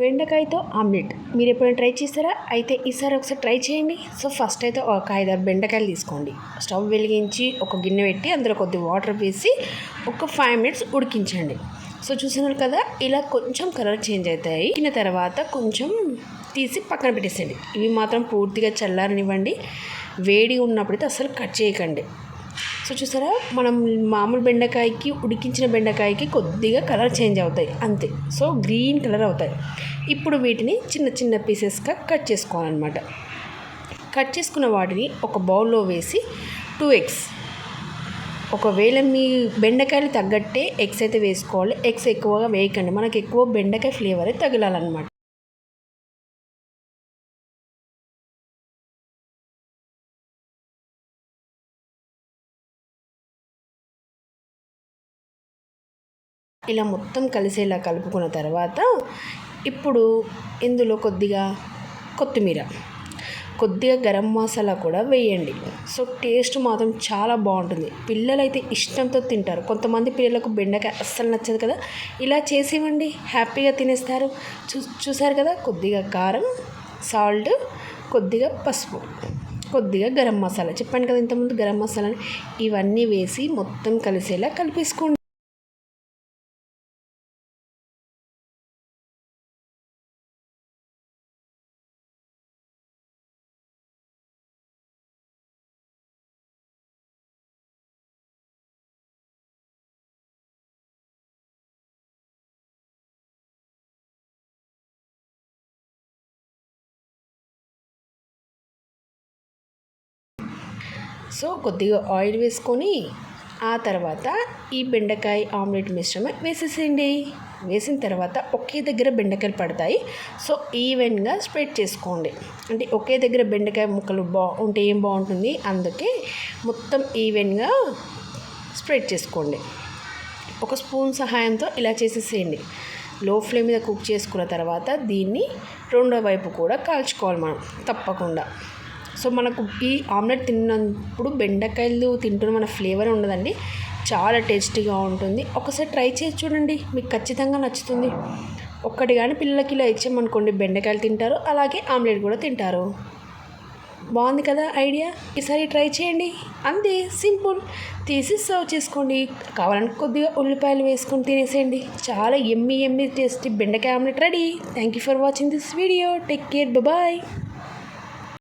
బెండకాయతో omelette. మీరు ఎప్పుడైనా try చేస్తారా అయితే ఈసారి ఒకసారి ట్రై చేయండి. సో ఫస్ట్ అయితే ఒక ఐదారు బెండకాయలు తీసుకోండి. స్టవ్ వెలిగించి ఒక గిన్నె పెట్టి అందులో కొద్ది వాటర్ వేసి ఒక ఫైవ్ మినిట్స్ ఉడికించండి. సో చూసినారు కదా ఇలా కొంచెం కలర్ చేంజ్ అవుతాయి. తిన్న తర్వాత కొంచెం తీసి పక్కన పెట్టేసేయండి. ఇవి మాత్రం పూర్తిగా చల్లారనివ్వండి. వేడి ఉన్నప్పుడైతే అసలు కట్ చేయకండి. సో చూసారా? మనం మామూలు బెండకాయకి ఉడికించిన బెండకాయకి కొద్దిగా కలర్ చేంజ్ అవుతాయి. అంతే. సో గ్రీన్ కలర్ అవుతాయి. ఇప్పుడు వీటిని చిన్న చిన్న పీసెస్గా కట్ చేసుకోవాలన్నమాట. కట్ చేసుకున్న వాటిని ఒక బౌల్లో వేసి టూ ఎగ్స్ ఒకవేళ మీ బెండకాయలు తగ్గట్టే ఎగ్స్ అయితే వేసుకోవాలి. ఎగ్స్ ఎక్కువగా వేయకండి. మనకు ఎక్కువ బెండకాయ ఫ్లేవరే తగలాలన్నమాట. ఇలా మొత్తం కలిసేలా కలుపుకున్న తర్వాత ఇప్పుడు ఇందులో కొద్దిగా కొత్తిమీర. కొద్దిగా గరం మసాలా కూడా వేయండి. సో టేస్ట్ మాత్రం చాలా బాగుంటుంది. పిల్లలైతే ఇష్టంతో తింటారు. కొంతమంది పిల్లలకు బెండకాయ అస్సలు నచ్చదు కదా. ఇలా చేసేవండి హ్యాపీగా తినేస్తారు. చూ చూసారు కదా? కొద్దిగా కారం సాల్ట్ కొద్దిగా పసుపు కొద్దిగా గరం మసాలా. చెప్పాను కదా ఇంతకుముందు గరం మసాలా ఇవన్నీ వేసి మొత్తం కలిసేలా కలిపేసుకోండి. సో కొద్దిగా ఆయిల్ వేసుకొని ఆ తర్వాత ఈ బెండకాయ ఆమ్లెట్ మిశ్రమం వేసేసేయండి. వేసిన తర్వాత ఒకే దగ్గర బెండకాయలు పడతాయి. సో ఈవెన్గా స్ప్రెడ్ చేసుకోండి. అంటే ఒకే దగ్గర బెండకాయ ముక్కలు బా ఉంటే ఏం బాగుంటుంది? అందుకే మొత్తం ఈవెన్గా స్ప్రెడ్ చేసుకోండి. ఒక స్పూన్ సహాయంతో ఇలా చేసేసేయండి. లో ఫ్లేమ్ మీద కుక్ చేసుకున్న తర్వాత దీన్ని రెండో వైపు కూడా కాల్చుకోవాలి మనం. తప్పకుండా. సో మనకు ఈ ఆమ్లెట్ తిన్నప్పుడు బెండకాయలు తింటున్న మన ఫ్లేవర్ ఉండదండి. చాలా టేస్టీగా ఉంటుంది. ఒకసారి ట్రై చేసి చూడండి. మీకు ఖచ్చితంగా నచ్చుతుంది. ఒక్కటి కానీ పిల్లలకి ఇలా ఇచ్చామనుకోండి బెండకాయలు తింటారు అలాగే ఆమ్లెట్ కూడా తింటారు. బాగుంది కదా ఐడియా? ఈసారి ట్రై చేయండి. అంతే సింపుల్. తీసి సర్వ్ చేసుకోండి. కావాలంటే కొద్దిగా ఉల్లిపాయలు వేసుకొని తినేసేయండి. చాలా ఎమ్మి ఎమ్మి టేస్టీ బెండకాయ omelette ready. Thank you for watching this video take care bye